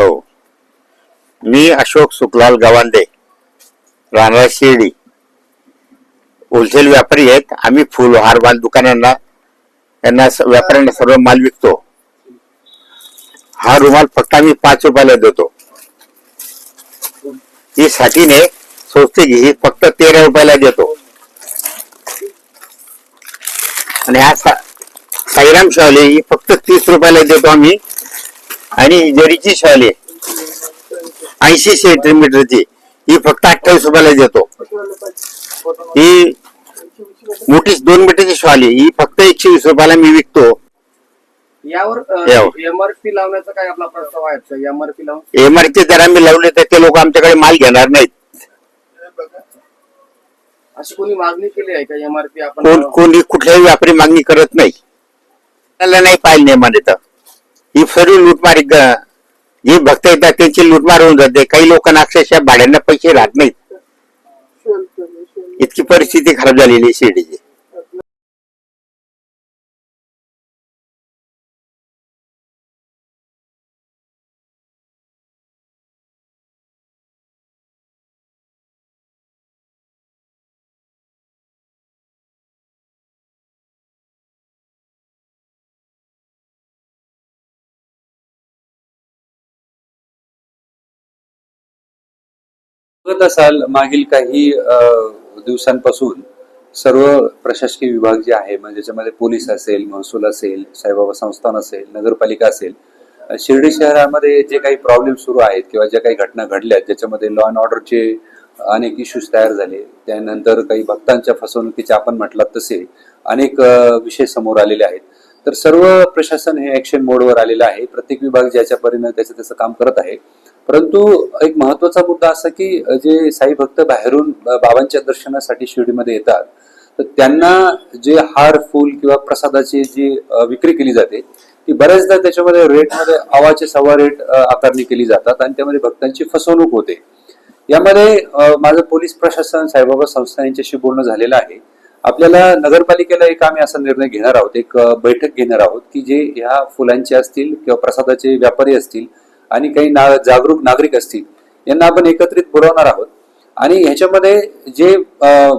हो. मी अशोक सुखलाल गवांडे राहणार शिर्डी. होलसेल व्यापारी आहेत. आम्ही फुल हारमाल दुकानांना यांना व्यापाऱ्यांना सर्व माल विकतो. हा रुमाल फक्त आम्ही पाच रुपयाला देतो. ही साठीने स्वस्त की ही फक्त तेरा रुपयाला देतो. आणि हा सा- साईराम शॉले ही फक्त तीस रुपयाला देतो आम्ही. आणि जरीची शॉले ऐंशी सेंटीमीटरची ही फक्त अठ्ठावीस रुपयाला देतो. ही मोठी दोन मीटरची शॉल आहे. ही फक्त एकशे वीस रुपयाला मी विकतो. यावर. एमआरपी लावण्याचा काय आपला प्रस्ताव आहे एमआरपी लावून? एमआरचे जर आम्ही लावले तर ते लोक आमच्याकडे माल घेणार नाहीत. अशी कोणी मागणी केली आहे का एमआरपी आपण? कोण कुठल्याही व्यापारी मागणी करत नाही. त्याला नाही पाहिजे येतं ही सर्व लूटमारी जी भक्त येतात त्यांची लूटमार होऊन जाते. काही लोकांना अक्षरशः भाड्यांना पैसे राहत नाहीत. इतकी परिस्थिती खराब झालेली आहे शिर्डीची. बघत असाल मागील काही दिवसांपासून सर्व प्रशासकीय विभाग जे आहे म्हणजे ज्याच्यामध्ये पोलीस असेल महसूल असेल साईबाबा संस्थान असेल नगरपालिका असेल शिर्डी शहरामध्ये जे काही प्रॉब्लेम सुरू आहेत किंवा ज्या काही घटना घडल्या ज्याच्यामध्ये लॉ अँड ऑर्डरचे अनेक इश्यूज तयार झाले त्यानंतर काही भक्तांच्या फसवणुकीचे आपण म्हटलात तसे अनेक विषय समोर आलेले आहेत. तर सर्व प्रशासन हे ऍक्शन मोडवर आलेलं आहे. प्रत्येक विभाग ज्याच्या परीनं त्याचं त्याचं काम करत आहे. परंतु एक महत्त्वाचा मुद्दा असा की जे साई भक्त बाहेरून बाबांच्या दर्शनासाठी शिर्डीमध्ये येतात तर त्यांना जे हार फूल किंवा प्रसादाची जी विक्री केली जाते ती बऱ्याचदा त्याच्यामध्ये रेटमध्ये आवाचे सव्वा रेट आकारणी केली जातात आणि त्यामध्ये भक्तांची फसवणूक होते. यामध्ये माझं पोलीस प्रशासन साईबाबा संस्था यांच्याशी बोलणं झालेलं आहे. आपल्याला नगरपालिकेला एक आम्ही असा निर्णय घेणार आहोत एक बैठक घेणार आहोत की जे ह्या फुलांचे असतील किंवा प्रसादाचे व्यापारी असतील आणि काही ना जागरूक नागरिक असतील यांना आपण एकत्रित पुरवणार आहोत. आणि ह्याच्यामध्ये जे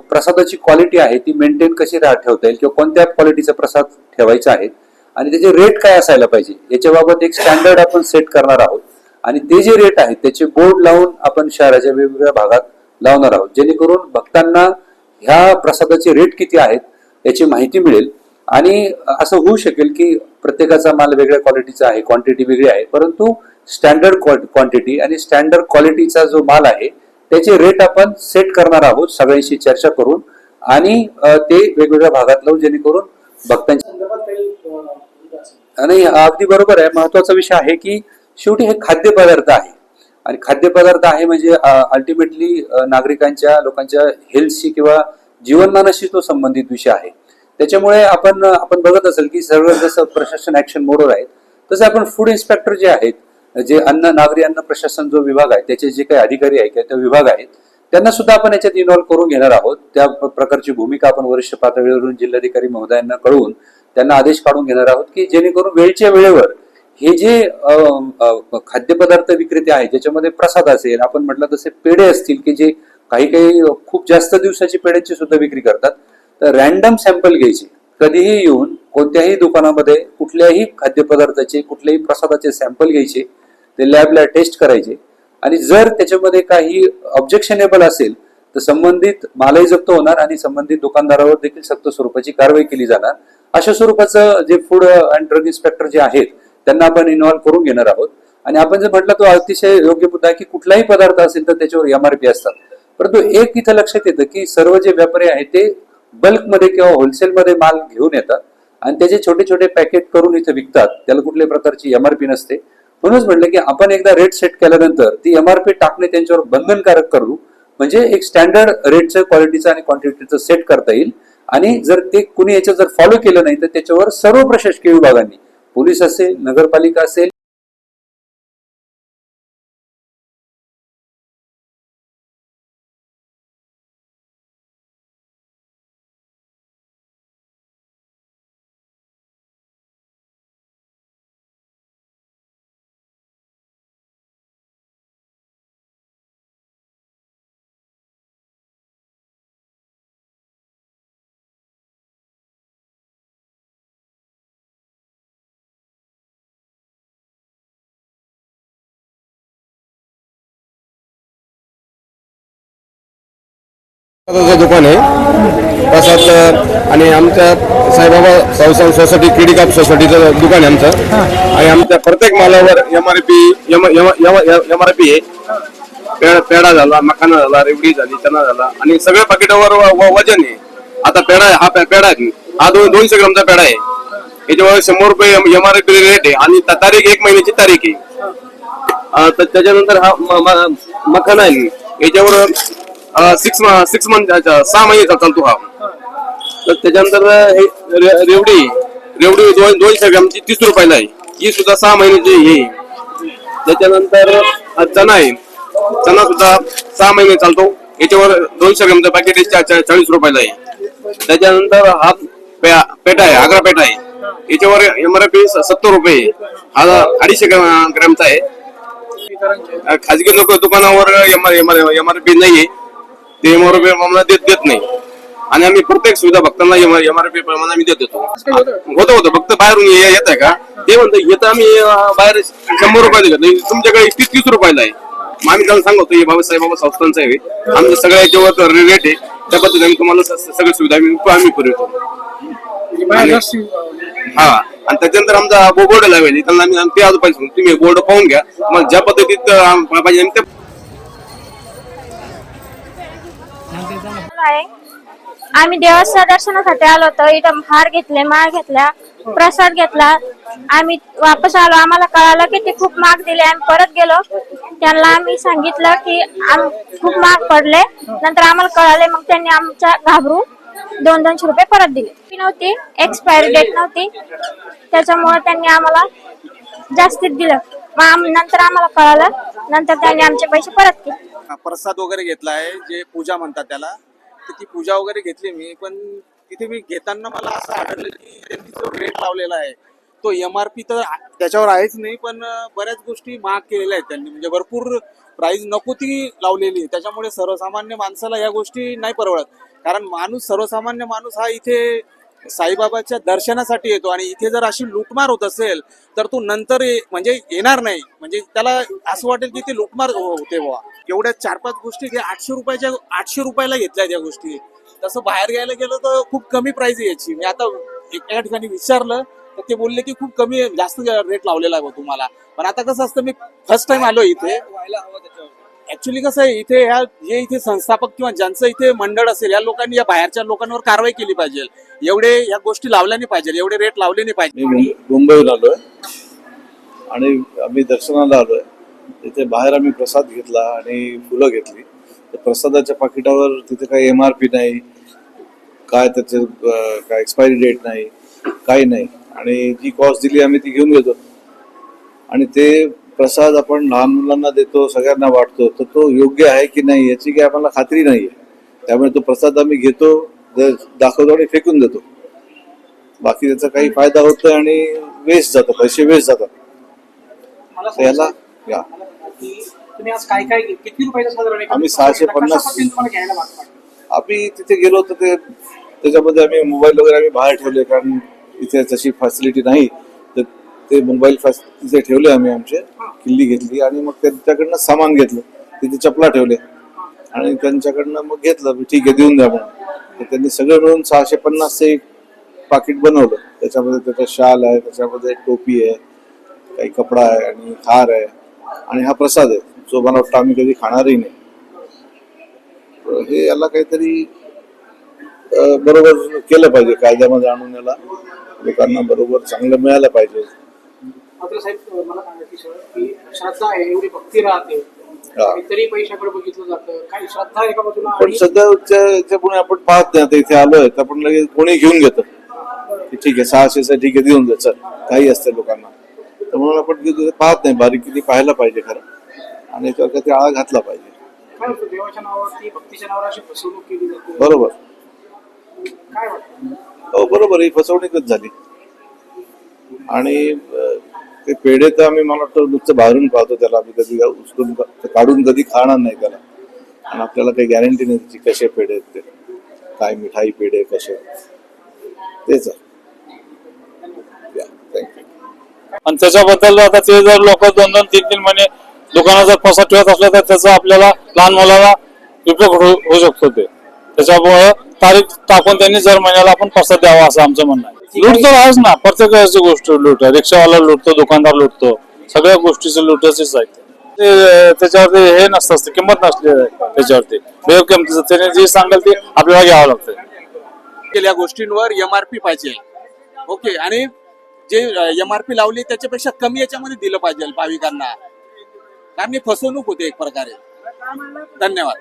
प्रसादाची क्वालिटी आहे ती मेंटेन कशी रा- ठेवता येईल किंवा कोणत्या क्वालिटीचा प्रसाद ठेवायचा आहे आणि त्याचे रेट काय असायला पाहिजे याच्याबाबत एक स्टँडर्ड आपण सेट करणार आहोत. आणि ते जे रेट आहेत त्याचे बोर्ड लावून आपण शहराच्या वेगवेगळ्या भागात लावणार आहोत. जेणेकरून भक्तांना ह्या प्रसादाचे रेट किती आहेत याची माहिती मिळेल. आणि असं होऊ शकेल की प्रत्येकाचा माल वेगळ्या क्वालिटीचा आहे क्वांटिटी वेगळी आहे परंतु स्टँडर्ड क्वांटिटी आणि स्टँडर्ड क्वालिटीचा जो माल आहे त्याचे रेट आपण सेट करणार आहोत सगळ्यांशी चर्चा करून आणि ते वेगवेगळ्या भागात लावून जेणेकरून भक्तांच्या नाही अगदी बरोबर आहे. महत्त्वाचा विषय आहे की शेवटी हे खाद्यपदार्थ आहे. आणि खाद्यपदार्थ आहे म्हणजे अल्टिमेटली नागरिकांच्या लोकांच्या हेल्थशी किंवा जीवनमानाशी तो संबंधित विषय आहे. त्याच्यामुळे आपण आपण बघत असेल की सर्व जसं प्रशासन ऍक्शन मोडवर आहे तसं आपण फूड इन्स्पेक्टर जे आहेत जे अन्न नागरी अन्न प्रशासन जो विभाग आहे त्याचे जे काही अधिकारी आहेत किंवा त्या विभाग आहेत त्यांना सुद्धा आपण याच्यात इन्व्हॉल्व्ह करून घेणार आहोत. त्या प्रकारची भूमिका आपण वरिष्ठ पातळीवरून जिल्हाधिकारी महोदयांना कळवून त्यांना आदेश काढून घेणार आहोत की जेणेकरून वेळच्या वेळेवर हे जे खाद्यपदार्थ विक्रेते आहेत ज्याच्यामध्ये प्रसाद असेल आपण म्हटलं तसे पेढे असतील की जे काही काही खूप जास्त दिवसाची पेढ्यांची सुद्धा विक्री करतात तर रॅन्डम सॅम्पल घ्यायचे. कधीही येऊन कोणत्याही दुकानामध्ये कुठल्याही खाद्यपदार्थाचे कुठल्याही प्रसादाचे सॅम्पल घ्यायचे. ते लॅबला टेस्ट करायचे. आणि जर त्याच्यामध्ये काही ऑब्जेक्शनेबल असेल तर संबंधित मालही जप्त होणार आणि संबंधित दुकानदारावर देखील सक्त स्वरूपाची कारवाई केली जाणार. अशा स्वरूपाचं जे फूड अँड ड्रग इन्स्पेक्टर जे आहेत त्यांना आपण इन्व्हॉल्व्ह करून घेणार आहोत. आणि आपण जर म्हटलं तो अतिशय योग्य मुद्दा आहे की कुठलाही पदार्थ असेल तर त्याच्यावर एमआरपी असतात. परंतु एक इथं लक्षात येतं की सर्व जे व्यापारी आहेत ते बल्कमध्ये किंवा होलसेलमध्ये माल घेऊन येतात. आणि त्याचे छोटे छोटे पॅकेट करून इथे विकतात त्याला कुठल्याही प्रकारची एमआरपी नसते. म्हणूनच म्हटलं की आपण एकदा रेट सेट केल्यानंतर ती एमआरपी टाकणे त्यांच्यावर बंधनकारक करू. म्हणजे एक स्टँडर्ड रेटचं क्वालिटीचं आणि क्वांटिटीचं सेट करता येईल. आणि जर ते कुणी याचं जर फॉलो केलं नाही तर त्याच्यावर सर्व प्रशासकीय विभागांनी पोलीस असेल नगरपालिका असेल दुकान आहे. प्रसाद आणि आमच्या साईबाबा संस्थान सोसायटी केडी काप सोसायटीचं दुकान आहे आमचं. आणि आमच्या प्रत्येक मालावर M R P M M R P आहे. पेढा झाला मखाना झाला रेवडी झाली चना झाला आणि सगळ्या पाकिटावर वजन आहे. आता पेढा आहे, हा पेढा हा दोन दोनशे ग्रामचा पेढा आहे. याच्यावर शंभर रुपये एम आर पी रेट आहे. आणि तारीख एक महिन्याची तारीख आहे. तर त्याच्यानंतर हा म- मखाना आहे. याच्यावर सिक्स सिक्स मंथ सहा महिने चालतो हा. तर त्याच्यानंतर हे रे- रेवडी रेवडी दोन दोनशे ग्रामची तीस रुपयाला आहे. ही सुद्धा सहा महिन्याची हे. आहे. त्याच्यानंतर हा आहे. चणा सुद्धा सहा महिने चालतो. याच्यावर दोनशे ग्रामचं पॅकेट आहे चा- चा- चाळीस रुपयाला आहे. त्याच्यानंतर हा पे- पेटा आहे आग्रा पेटा आहे. याच्यावर एम आर पी सत्तर रुपये आहे. हा अडीचशे ग्रॅमचा आहे. खाजगी लोक दुकानावर M R M R P आहे ते एम आर पी आम्हाला देत देत नाही. आणि आम्ही प्रत्येक सुविधा भक्तांना एम आर पी प्रमाणे आम्ही देत देतो. होतं? होतं फक्त बाहेरून येत आहे का? ते म्हणतं येतं आम्ही बाहेर शंभर रुपयाला घेतो तुमच्याकडे तीस तीस रुपयाला आहे. मग आम्ही त्याला सांगतो हे बाबासाहेब बाबा संस्थांचं आहे. आमच्या सगळ्या याच्यावर रेट आहे. त्या पद्धतीने आम्ही तुम्हाला स- स- सगळी सुविधा आम्ही पुरवतो. आणि- हा. आणि त्याच्यानंतर आमचा बोर्ड लावेल. त्यांना आम्ही ते आज पाहिजे तुम्ही बोर्ड पाहून घ्या. मग ज्या पद्धतीत पाहिजे आम्ही त्या आहे. आम्ही देवाच्या दर्शनासाठी आलो होतो. इथं हार घेतले माळ घेतल्या प्रसाद घेतला. आम्ही वापस आलो. आम्हाला कळालं की ते खूप महाग दिले. आम्ही परत गेलो. त्यांना आम्ही सांगितलं की खूप महाग पडले. नंतर आम्हाला कळाले मग त्यांनी आमच्या घाबरून दोन दोनशे रुपये परत दिले. नव्हती एक्सपायरी डेट नव्हती. त्याच्यामुळे त्यांनी आम्हाला जास्तीत दिलं. मग नंतर आम्हाला कळालं. नंतर त्यांनी आमचे पैसे परत केले. प्रसाद वगैरे घेतला आहे जे पूजा म्हणतात त्याला. ती पूजा वगैरे घेतली मी पण तिथे मी घेताना मला असं आढळलं की त्यांनी जो रेट लावलेला आहे तो एम आर पी तर त्याच्यावर आहेच नाही पण बऱ्याच गोष्टी महाग केलेल्या आहेत त्यांनी. म्हणजे भरपूर प्राइस नको ती लावलेली आहे. त्याच्यामुळे सर्वसामान्य माणसाला या गोष्टी नाही परवडत. कारण माणूस सर्वसामान्य माणूस हा इथे साईबाबाच्या दर्शनासाठी येतो आणि इथे जर अशी लूटमार होत असेल तर तो नंतर म्हणजे येणार नाही. म्हणजे त्याला असं वाटेल की ते लूटमार हो- होते बुवा. एवढ्या चार पाच गोष्टी घ्या आठशे रुपयाच्या आठशे रुपयाला घेतल्या त्या गोष्टी. तसं बाहेर घ्यायला गेलं तर खूप कमी प्राइस यायची याची. मी आता एका ठिकाणी विचारलं तर ते बोलले की खूप कमी जास्त रेट लावलेला आहे तुम्हाला. पण आता कसं असतं मी फर्स्ट टाइम आलो इथे. व्हायला ऍक्च्युली कसं आहे इथे ह्या जे इथे संस्थापक किंवा ज्यांचं इथे मंडळ असेल या लोकांनी या बाहेरच्या लोकांवर कारवाई केली पाहिजे. एवढे या गोष्टी लावल्या नाही पाहिजे एवढे रेट लावले नाही पाहिजे. मी मुं- मुंबईहून आलोय. आणि आम्ही दर्शनाला आलोय. तिथे बाहेर आम्ही प्रसाद घेतला आणि फुलं घेतली. तर प्रसादाच्या पाकिटावर तिथे काही एम आर पी नाही काय त्याचे काय एक्सपायरी डेट नाही काही नाही. आणि जी कॉस्ट दिली आम्ही ती घेऊन घेतो. आणि ते प्रसाद आपण लहान मुलांना देतो सगळ्यांना वाटतो तर तो योग्य आहे की नाही याची काही आम्हाला खात्री नाही आहे त्यामुळे तो प्रसाद आम्ही घेतो दाखवतो आणि फेकून देतो. बाकी त्याचा काही फायदा होतो आणि वेस्ट जातो पैसे वेस्ट जातात. याला या. आम्ही सहाशे पन्नास-? आम्ही तिथे गेलो तर ते त्याच्यामध्ये आम्ही मोबाईल वगैरे आम्ही बाहेर ठेवले कारण इथे तशी फॅसिलिटी नाही. ते मोबाईल तिथे ठेवले आम्ही आमचे किल्ली घेतली आणि मग त्यांच्याकडनं सामान घेतलं. तिथे चपला ठेवले. आणि त्यांच्याकडनं मग घेतलं ठीक आहे देऊन द्या म्हणून. तर त्यांनी सगळं मिळून सहाशे पन्नासचं एक पाकिट बनवलं. त्याच्यामध्ये त्याचा शाल आहे त्याच्यामध्ये टोपी आहे काही कपडा आहे आणि हार आहे. आणि हा प्रसाद आहे जो मला वाटतं आम्ही कधी खाणारही नाही. तर हे याला काहीतरी बरोबर केलं पाहिजे कायद्यामध्ये आणून याला. लोकांना बरोबर चांगलं मिळालं पाहिजे. मात्र साहेब मला सांगा की सर की श्रद्धा आहे एवढी भक्ती राहते. आणि तरी पैशाकडे बघितलं जातं. काही श्रद्धा एका बाजूला पण सध्या याच्यापुढे आपण पाहत नाही. आता इथे आलोय तर आपण लगेच कोणी घेऊन घेतं. ठीक आहे सहाशेचं ठीक आहे देऊन द्या चल. काही असतं लोकांना. तर म्हणून आपण पाहत नाही. बारीकीने पाहायला पाहिजे खरं. आणि याच्यावर काहीतरी आळा घातला पाहिजे. काय होतं? देवाच्या नावावरती भक्तीच्या नावावर अशी फसवणूक केली जाते. बरोबर. काय वाटतं? हो बरोबर. ही फसवणूकच झाली. आणि ते पेढे तर आम्ही मला वाटतं नुसतं बाहेरून पाहतो त्याला. आम्ही कधी उचलून ते काढून कधी खाणार नाही त्याला. आणि आपल्याला काही गॅरंटी नाही त्याची कसे पेढे आहेत ते. काय मिठाई पेढे कसे तेच आहे. थँक्यू आणि त्याच्याबद्दल आता ते जर लोक दोन दोन तीन तीन महिने दुकानात जर फसा ठेवत असले तर त्याचा आपल्याला लहान मुलाला उपयोग होऊ होऊ शकतो ते. त्याच्यामुळं तारीख टाकून त्यांनी जर महिन्याला आपण फसा द्यावा असं आमचं म्हणणं आहे. लूट तर आहेच ना. प्रत्येक वेळेची गोष्ट लूट आहे. रिक्षावाला लुटतो दुकानदार लुटतो. सगळ्या गोष्टीचे लुटाचेच आहेत. ते त्याच्यावरती हे नसतं असतं किंमत नसली त्याच्यावरती. बेव किमतीचं. त्याने जे सांगेल ते आपल्याला घ्यावं लागतं. केलेल्या गोष्टींवर एमआरपी पाहिजे. ओके आणि जे एमआरपी लावली त्याच्यापेक्षा कमी याच्यामध्ये दिलं पाहिजे भाविकांना. कारण ही फसवणूक होते एक प्रकारे. धन्यवाद.